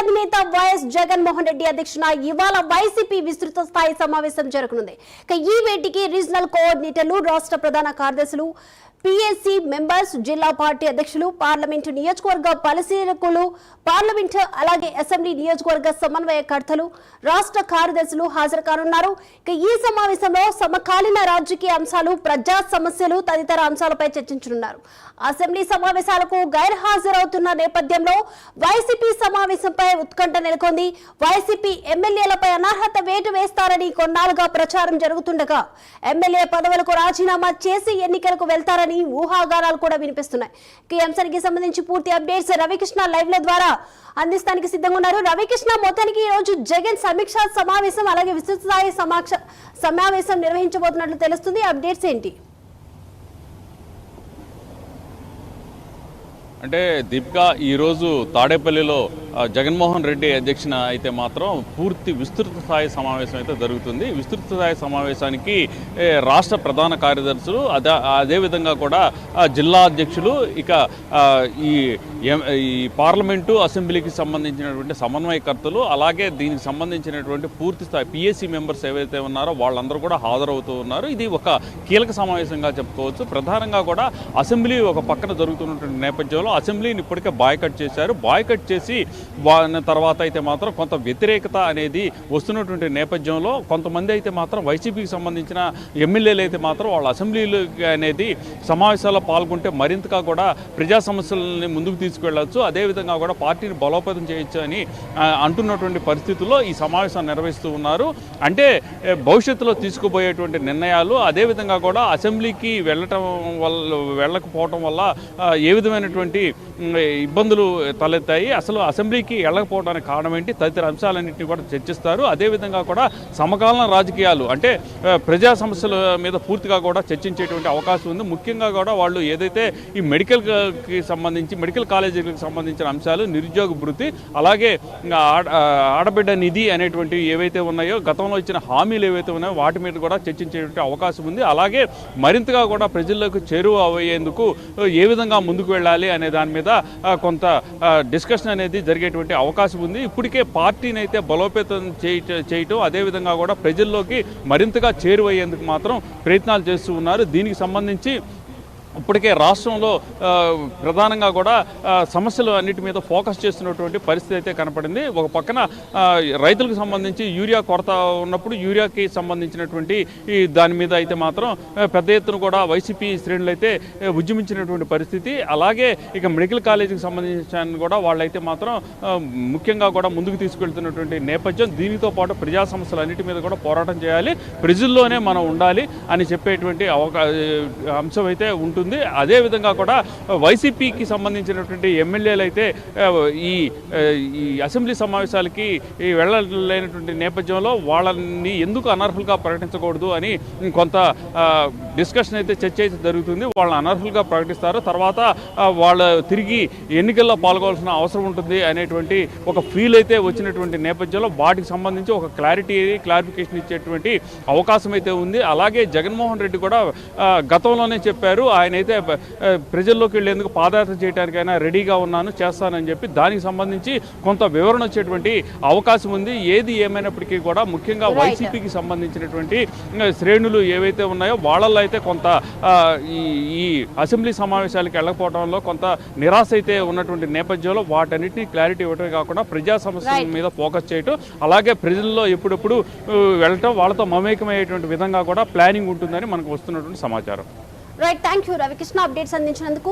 అధినేత వైఎస్ జగన్మోహన్ రెడ్డి అధ్యక్షున ఇవాళ వైసీపీ విస్తృత స్థాయి సమావేశం జరగనుంది. ఈ వేటికి రీజనల్ కోఆర్డినేటర్లు రాష్ట్ర ప్రధాన కార్యదర్శులు పిఎస్సి మెంబర్స్ జిల్లా పార్టీ అధ్యక్షులు పార్లమెంటు నియోజకవర్గ పరిశీలకులు పార్లమెంటు అలాగే అసెంబ్లీ నియోజకవర్గ సమన్వయకర్తలు రాష్ట్ర కార్యదర్శులు హాజరు కానున్నారు. ఇక ఈ సమావేశంలో సమకాలీన రాజకీయ అంశాలు ప్రజా సమస్యలు తదితర అంశాలపై చర్చించనున్నారు. అసెంబ్లీ సమావేశాలకు గైర్హాజరవుతున్న నేపథ్యంలో వైసీపీ సమావేశంపై ఉత్కంఠ నెలకొంది. వైసీపీ ఎమ్మెల్యేలపై అనర్హత వేటు వేస్తారని కొన్నాళ్ళుగా ప్రచారం జరుగుతుండగా ఎమ్మెల్యే పదవులకు రాజీనామా చేసి ఎన్నికలకు వెళ్తారని ఊహాగానాలు కూడా వినిపిస్తున్నాయి. ఈ అంశానికి సంబంధించి పూర్తి అప్డేట్స్ రవికృష్ణ లైవ్ ల ద్వారా అందిస్తానికి సిద్ధంగా ఉన్నారు. రవికృష్ణ మొత్తానికి ఈ రోజు జగన్ సమీక్ష సమావేశం అలాగే విస్తృత స్థాయి సమాక్ష సమావేశం నిర్వహించబోతున్నట్లు తెలుస్తుంది. అప్డేట్స్ ఏంటి? అంటే దీపిక ఈరోజు తాడేపల్లిలో జగన్మోహన్ రెడ్డి అధ్యక్షన అయితే మాత్రం పూర్తి విస్తృత స్థాయి సమావేశం అయితే జరుగుతుంది. విస్తృత స్థాయి సమావేశానికి రాష్ట్ర ప్రధాన కార్యదర్శులు అదే అదేవిధంగా కూడా జిల్లా అధ్యక్షులు ఇక ఈ ఈ పార్లమెంటు అసెంబ్లీకి సంబంధించినటువంటి సమన్వయకర్తలు అలాగే దీనికి సంబంధించినటువంటి పూర్తి స్థాయి పిఎస్సి మెంబర్స్ ఏవైతే ఉన్నారో వాళ్ళందరూ కూడా హాజరవుతూ ఉన్నారు. ఇది ఒక కీలక సమావేశంగా చెప్పుకోవచ్చు. ప్రధానంగా కూడా అసెంబ్లీ ఒక పక్కన జరుగుతున్నటువంటి నేపథ్యంలో అసెంబ్లీని ఇప్పటికే బాయ్కట్ చేశారు. బాయ్కట్ చేసి వాని తర్వాత అయితే మాత్రం కొంత వ్యతిరేకత అనేది వస్తున్నటువంటి నేపథ్యంలో కొంతమంది అయితే మాత్రం వైసీపీకి సంబంధించిన ఎమ్మెల్యేలు అయితే మాత్రం వాళ్ళ అసెంబ్లీలు అనేది సమావేశాల్లో పాల్గొంటే మరింతగా కూడా ప్రజా సమస్యలని ముందుకు తీసుకువెళ్ళవచ్చు అదేవిధంగా కూడా పార్టీని బలోపేతం చేయొచ్చు అని అంటున్నటువంటి పరిస్థితుల్లో ఈ సమావేశాన్ని నిర్వహిస్తూ ఉన్నారు. అంటే భవిష్యత్తులో తీసుకుపోయేటువంటి నిర్ణయాలు అదేవిధంగా కూడా అసెంబ్లీకి వెళ్ళటం వల్ల వెళ్ళకపోవటం వల్ల ఏ విధమైనటువంటి ఇబ్బందులు తలెత్తాయి. అసలు అసెంబ్లీ అసెంబ్లీకి వెళ్ళకపోవడానికి కారణం ఏంటి? తదితర అంశాలన్నింటినీ కూడా చర్చిస్తారు. అదేవిధంగా కూడా సమకాలీన రాజకీయాలు అంటే ప్రజా సమస్యల మీద పూర్తిగా కూడా చర్చించేటువంటి అవకాశం ఉంది. ముఖ్యంగా కూడా వాళ్ళు ఏదైతే ఈ మెడికల్కి సంబంధించి మెడికల్ కాలేజీలకు సంబంధించిన అంశాలు నిరుద్యోగ భృతి అలాగే ఆడబిడ్డ నిధి అనేటువంటి ఏవైతే ఉన్నాయో గతంలో ఇచ్చిన హామీలు ఏవైతే ఉన్నాయో వాటి మీద కూడా చర్చించేటువంటి అవకాశం ఉంది. అలాగే మరింతగా కూడా ప్రజల్లోకి చేరువ అయ్యేందుకు ఏ విధంగా ముందుకు వెళ్ళాలి అనే దాని మీద కొంత డిస్కషన్ అనేది జరిగేటువంటి అవకాశం ఉంది. ఇప్పటికే పార్టీని అయితే బలోపేతం చేయటం అదేవిధంగా కూడా ప్రజల్లోకి మరింతగా చేరువయ్యేందుకు మాత్రం ప్రయత్నాలు చేస్తూ ఉన్నారు. దీనికి సంబంధించి ఇప్పటికే రాష్ట్రంలో ప్రధానంగా కూడా సమస్యలు అన్నిటి మీద ఫోకస్ చేస్తున్నటువంటి పరిస్థితి అయితే కనపడింది. ఒక పక్కన రైతులకు సంబంధించి యూరియా కొరత ఉన్నప్పుడు యూరియాకి సంబంధించినటువంటి ఈ దాని మీద అయితే మాత్రం పెద్ద ఎత్తున కూడా వైసీపీ శ్రేణులు అయితే ఉద్యమించినటువంటి పరిస్థితి. అలాగే ఇక మెడికల్ కాలేజీకి సంబంధించిన కూడా వాళ్ళైతే మాత్రం ముఖ్యంగా కూడా ముందుకు తీసుకెళ్తున్నటువంటి నేపథ్యం. దీనితో పాటు ప్రజా సమస్యలు అన్నిటి మీద కూడా పోరాటం చేయాలి. ప్రజల్లోనే మనం ఉండాలి అని చెప్పేటువంటి అవకా అంశం అయితే ఉంటుంది. ఉంది అదేవిధంగా కూడా వైసీపీకి సంబంధించినటువంటి ఎమ్మెల్యేలు అయితే ఈ ఈ అసెంబ్లీ సమావేశాలకి ఈ వెళ్ళలేనటువంటి నేపథ్యంలో వాళ్ళని ఎందుకు అనర్హులుగా ప్రకటించకూడదు అని కొంత డిస్కషన్ అయితే చర్చ అయితే జరుగుతుంది. వాళ్ళని అనర్హులుగా ప్రకటిస్తారు. తర్వాత వాళ్ళ తిరిగి ఎన్నికల్లో పాల్గొవాల్సిన అవసరం ఉంటుంది అనేటువంటి ఒక ఫీల్ అయితే వచ్చినటువంటి నేపథ్యంలో వాటికి సంబంధించి ఒక క్లారిటీ క్లారిఫికేషన్ ఇచ్చేటువంటి అవకాశం అయితే ఉంది. అలాగే జగన్మోహన్ రెడ్డి కూడా గతంలోనే చెప్పారు. ఆయన అయితే ఆ, ప్రజల్లోకి వెళ్ళేందుకు పాదయాత్ర చేయడానికైనా రెడీగా ఉన్నాను చేస్తానని చెప్పి దానికి సంబంధించి కొంత వివరణ వచ్చేటువంటి అవకాశం ఉంది ఏది ఏమైనప్పటికీ కూడా ముఖ్యంగా. వైసీపీకి సంబంధించినటువంటి శ్రేణులు ఏవైతే ఉన్నాయో వాళ్ళల్లో అయితే కొంత ఈ ఈ అసెంబ్లీ సమావేశాలకు వెళ్ళకపోవడంలో కొంత నిరాశ అయితే ఉన్నటువంటి నేపథ్యంలో వాటన్నిటిని క్లారిటీ ఇవ్వడమే కాకుండా ప్రజా సమస్యల. మీద ఫోకస్ చేయటం అలాగే ప్రజల్లో ఎప్పుడెప్పుడు వెళ్ళటం వాళ్ళతో మమేకమయ్యేటువంటి విధంగా కూడా ప్లానింగ్ ఉంటుందని మనకు వస్తున్నటువంటి సమాచారం right thank you Ravikrishna updates అందించినందుకు